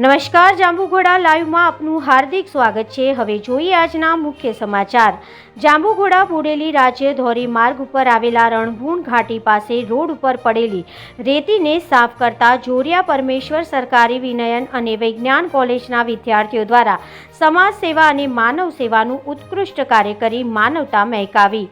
નમસ્કાર, જાંબુઘોડા લાઈવમાં આપનું હાર્દિક સ્વાગત છે. હવે જોઈએ આજના મુખ્ય સમાચાર. જાંબુઘોડા બોડેલી રાજ્ય ધોરી માર્ગ ઉપર આવેલા રણભૂણ ઘાટી પાસે રોડ ઉપર પડેલી રેતીને સાફ કરતા જોરિયા પરમેશ્વર સરકારી વિનયન અને વિજ્ઞાન કોલેજના વિદ્યાર્થીઓ દ્વારા સમાજ સેવા અને માનવ સેવાનું ઉત્કૃષ્ટ કાર્ય કરી માનવતા મહેકાવી.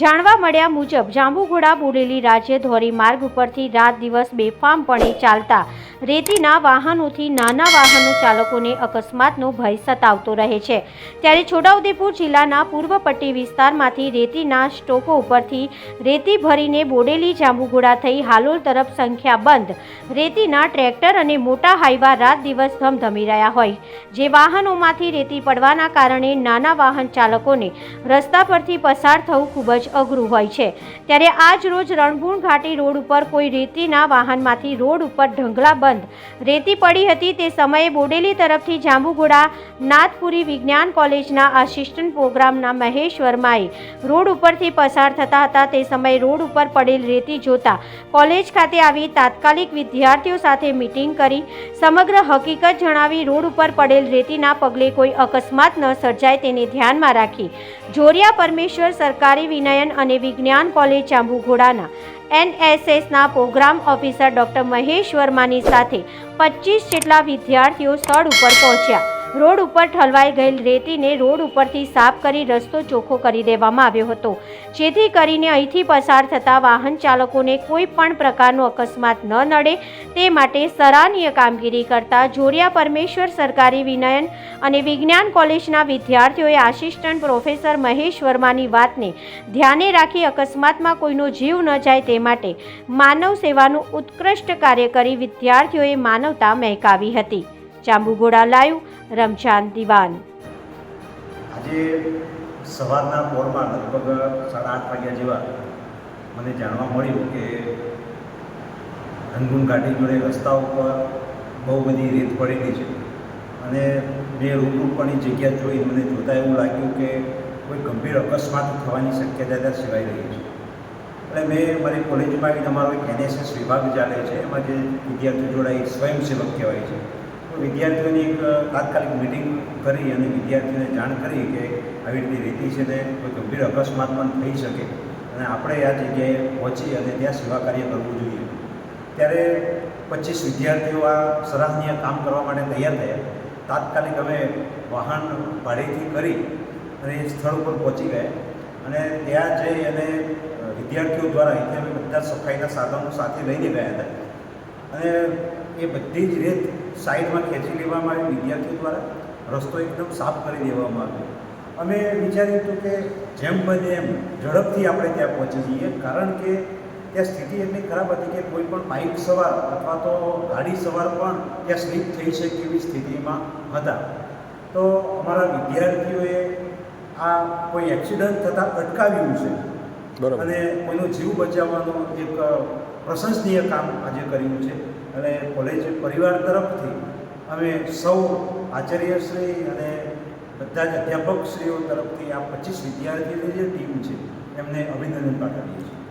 જાણવા મળ્યા મુજબ, જાંબુઘોડા બોડેલી રાજ્ય ધોરી માર્ગ ઉપરથી રાત દિવસ બેફામપણે ચાલતા રેતીના વાહનોથી નાના વાહનો ચાલકોને અકસ્માતનો ભય સતાવતો રહે છે. ત્યારે છોટાઉદેપુર જિલ્લાના પૂર્વ પટ્ટી વિસ્તારમાંથી રેતીના સ્ટોકો ઉપરથી રેતી ભરીને બોડેલી જાંબુઘોડા થઈ હાલોલ તરફ સંખ્યાબંધ રેતીના ટ્રેક્ટર અને મોટા હાઈવા રાત દિવસ ધમધમી રહ્યા હોય. જે વાહનોમાંથી રેતી પડવાના કારણે નાના વાહન ચાલકોને રસ્તા પરથી પસાર થવું ખૂબ જ અઘરું હોય છે. ત્યારે આજ રોજ રણભૂણ ઘાટી રોડ ઉપર કોઈ રેતીના વાહનમાંથી રોડ ઉપર ઢંગલા બંધ. રેતી પડી હતી તે સમયે બોડેલી તરફથી જાંબુઘોડા નાથપુરી વિજ્ઞાન કોલેજના આસિસ્ટન્ટ પ્રોગ્રામના મહેશ વર્માએ રોડ ઉપરથી પસાર થતા હતા. તે સમયે રોડ ઉપર પડેલ રેતી જોતા કોલેજ ખાતે આવી તાત્કાલિક વિદ્યાર્થીઓ સાથે મીટિંગ કરી સમગ્ર હકીકત જણાવી રોડ ઉપર પડેલ રેતીના પગલે કોઈ અકસ્માત ન સર્જાય તેને ધ્યાનમાં રાખી જોરિયા પરમેશ્વર સરકારી વિનયન અને વિજ્ઞાન કોલેજ જાંબુઘોડાના એનએસએસના પ્રોગ્રામ ઓફિસર ડોક્ટર મહેશ વર્માની સાથે પચીસ જેટલા વિદ્યાર્થીઓ સ્થળ ઉપર પહોંચ્યા. રોડ ઉપર ઠલવાઈ ગયેલ રેતીને રોડ ઉપરથી સાફ કરી રસ્તો ચોખ્ખો કરી દેવામાં આવ્યો હતો. જેથી કરીને અહીંથી પસાર થતા વાહન ચાલકોને કોઈ પણ પ્રકારનો અકસ્માત ન નડે, તે માટે સરાહનીય કામગીરી કરતા જોડિયા પરમેશ્વર સરકારી વિનયન અને વિજ્ઞાન કોલેજના વિદ્યાર્થીઓએ આસિસ્ટન્ટ પ્રોફેસર મહેશ વર્માની વાતને ધ્યાને રાખી અકસ્માતમાં કોઈનો જીવ ન જાય તે માટે માનવ સેવાનું ઉત્કૃષ્ટ કાર્ય કરી વિદ્યાર્થીઓએ માનવતા મહેકાવી હતી. જાંબુઘોડા લાઈવ રમજાન દિવાન. આજે સવારના પોરમાં લગભગ સાડા આઠ વાગ્યા જેવા મને જાણવા મળ્યું કે રંગૂન ઘાટી જોડે રસ્તા ઉપર બહુ બધી રેત પડેલી છે. અને મેં રૂબરૂ પણ એ જગ્યા જોઈ મને જોતાં એવું લાગ્યું કે કોઈ ગંભીર અકસ્માત થવાની શક્યતા ત્યાં સિવાય રહી છે. એટલે મેં મારી કોલેજમાં આવીને અમારો એક એનએસએસ વિભાગ ચાલે છે, એમાં જે વિદ્યાર્થીઓ જોડાય સ્વયંસેવક કહેવાય છે. વિદ્યાર્થીઓની એક તાત્કાલિક મિટિંગ કરી અને વિદ્યાર્થીઓને જાણ કરી કે આવી રીતે રેતી છે તે કોઈ ગંભીર અકસ્માત પણ થઈ શકે. અને આપણે આ જગ્યાએ પહોંચી અને ત્યાં સેવા કાર્ય કરવું જોઈએ. ત્યારે પચીસ વિદ્યાર્થીઓ આ સરાહનીય કામ કરવા માટે તૈયાર થયા. તાત્કાલિક અમે વાહન ભાડેથી કરી અને એ સ્થળ ઉપર પહોંચી ગયા. અને ત્યાં જઈ અને વિદ્યાર્થીઓ દ્વારા અહીંથી અમે બધા સફાઈના સાધનો સાથે લઈને ગયા હતા. અને એ બધી જ રેત સાઈડમાં ખેંચી લેવામાં આવી, વિદ્યાર્થીઓ દ્વારા રસ્તો એકદમ સાફ કરી દેવામાં આવ્યો. અમે વિચાર્યું હતું કે જેમ બને એમ ઝડપથી આપણે ત્યાં પહોંચી જઈએ, કારણ કે ત્યાં સ્થિતિ એટલી ખરાબ હતી કે કોઈ પણ બાઇક સવાર અથવા તો ગાડી સવાર પણ ત્યાં સ્લીપ થઈ શકે એવી સ્થિતિમાં હતા. તો અમારા વિદ્યાર્થીઓએ આ કોઈ એક્સિડન્ટ થતાં અટકાવ્યું છે. અને કોઈનો જીવ બચાવવાનું એક પ્રશંસનીય કામ આજે કર્યું છે. અને કોલેજ પરિવાર તરફથી અમે સૌ આચાર્યશ્રી અને બધા જ અધ્યાપકશ્રીઓ તરફથી આ પચીસ વિદ્યાર્થીઓની જે ટીમ છે, એમને અભિનંદન પાઠવીએ છીએ.